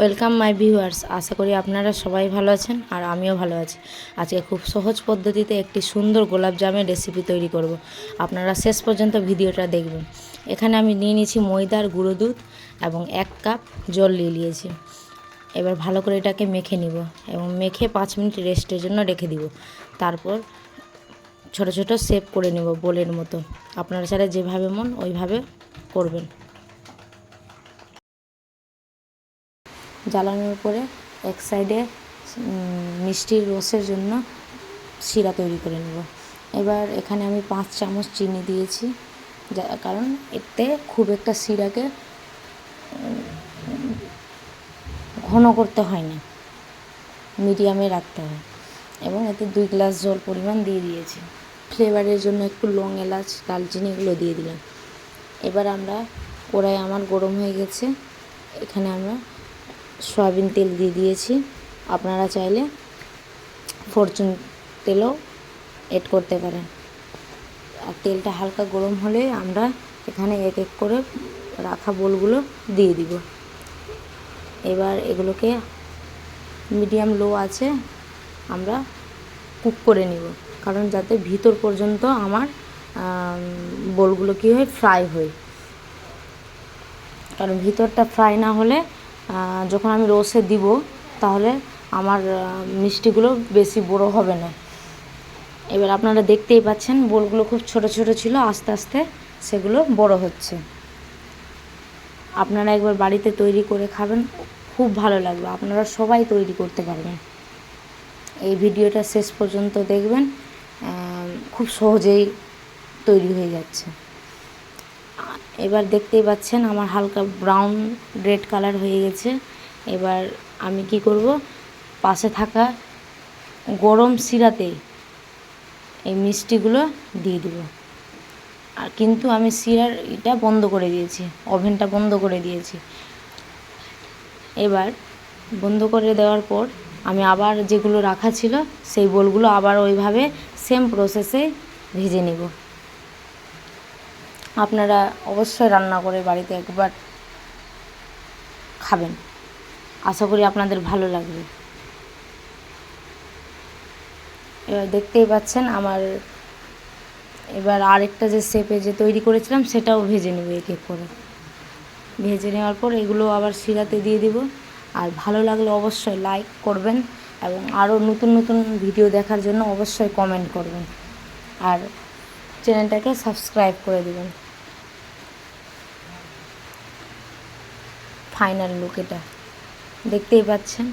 Welcome my viewers, আশা করি আপনারা সবাই ভালো আছেন আর আমিও ভালো আছি। আজকে খুব সহজ পদ্ধতিতে একটি সুন্দর গোলাপ জামের রেসিপি তৈরি করব। আপনারা শেষ পর্যন্ত ভিডিওটা দেখবেন। এখানে আমি নিয়ে নিয়েছি ময়দার গুঁড়ো দুধ এবং এক কাপ জল নিয়ে নিয়েছি এবার ভালো করে এটাকে মেখে নিব এবং মেখে পাঁচ মিনিট রেস্টের জন্য রেখে দিব। তারপর ছোট ছোট শেপ করে নেব বোলের মতো। আপনারা চাইলে যেভাবে মন ওইভাবে করবেন। জ্বালানোর পরে এক সাইডে মিষ্টির রসের জন্য শিরা তৈরি করে নেব। এবার এখানে আমি পাঁচ চামচ চিনি দিয়েছি, যা, কারণ এতে খুব একটা শিরাকে ঘন করতে হয় না, মিডিয়ামে রাখতে হয়। এবং এতে দুই গ্লাস জল পরিমাণ দিয়ে দিয়েছি। ফ্লেভারের জন্য একটু লং এলাচ দালচিনি এগুলো দিয়ে দিলাম। এবার আমরা কড়াই আমার গরম হয়ে গেছে, এখানে আমরা সয়াবিন তেল দিয়ে দিয়েছি। আপনারা চাইলে ফরচুন তেলও এড করতে পারেন। আর তেলটা হালকা গরম হলে আমরা এখানে এক এক করে রাখা বোলগুলো দিয়ে দিব। এবার এগুলোকে মিডিয়াম লো আছে আমরা কুক করে নিব। কারণ যাতে ভিতর পর্যন্ত আমার আম, বোলগুলো কী হয় ফ্রাই হয়। কারণ ভিতরটা ফ্রাই না হলে যখন আমি রোসে দিব, তাহলে আমার মিষ্টিগুলো বেশি বড় হবে না। এবার আপনারা দেখতেই পাচ্ছেন, বোলগুলো খুব ছোট ছোট ছিল, আস্তে আস্তে সেগুলো বড় হচ্ছে। আপনারা একবার বাড়িতে তৈরি করে খাবেন, খুব ভালো লাগবে। আপনারা সবাই তৈরি করতে পারবেন। এই ভিডিওটা শেষ পর্যন্ত দেখবেন খুব সহজেই তৈরি হয়ে যাচ্ছে। এবার দেখতেই পাচ্ছেন আমার হালকা ব্রাউন রেড কালার হয়ে গেছে। এবার আমি কি করব? পাশে থাকা গরম শিরাতে এই মিষ্টিগুলো দিয়ে দেব। আর কিন্তু আমি শিরার এটা বন্ধ করে দিয়েছি, ওভেনটা বন্ধ করে দিয়েছি। এবার বন্ধ করে দেওয়ার পর আমি আবার যেগুলো রাখা ছিল, সেই বোলগুলো আবার ওইভাবে সেম প্রসেসে ভেজে নিব। আপনারা অবশ্যই রান্না করে বাড়িতে একবার খাবেন। আশা করি আপনাদের ভালো লাগবে। এবার দেখতেই পাচ্ছেন আমার এবার আরেকটা যে শেপে যে তৈরি করেছিলাম, সেটাও ভেজে নেব এক এক করে। ভেজে নেওয়ার পর এগুলো আবার শিরাতে দিয়ে দিব। আর ভালো লাগলে অবশ্যই লাইক করবেন এবং আরও নতুন নতুন ভিডিও দেখার জন্য অবশ্যই কমেন্ট করবেন। আর চ্যানেলটাকে সাবস্ক্রাইব করে দেবেন। ফাইনাল লুক এটা। দেখতেই পাচ্ছেন?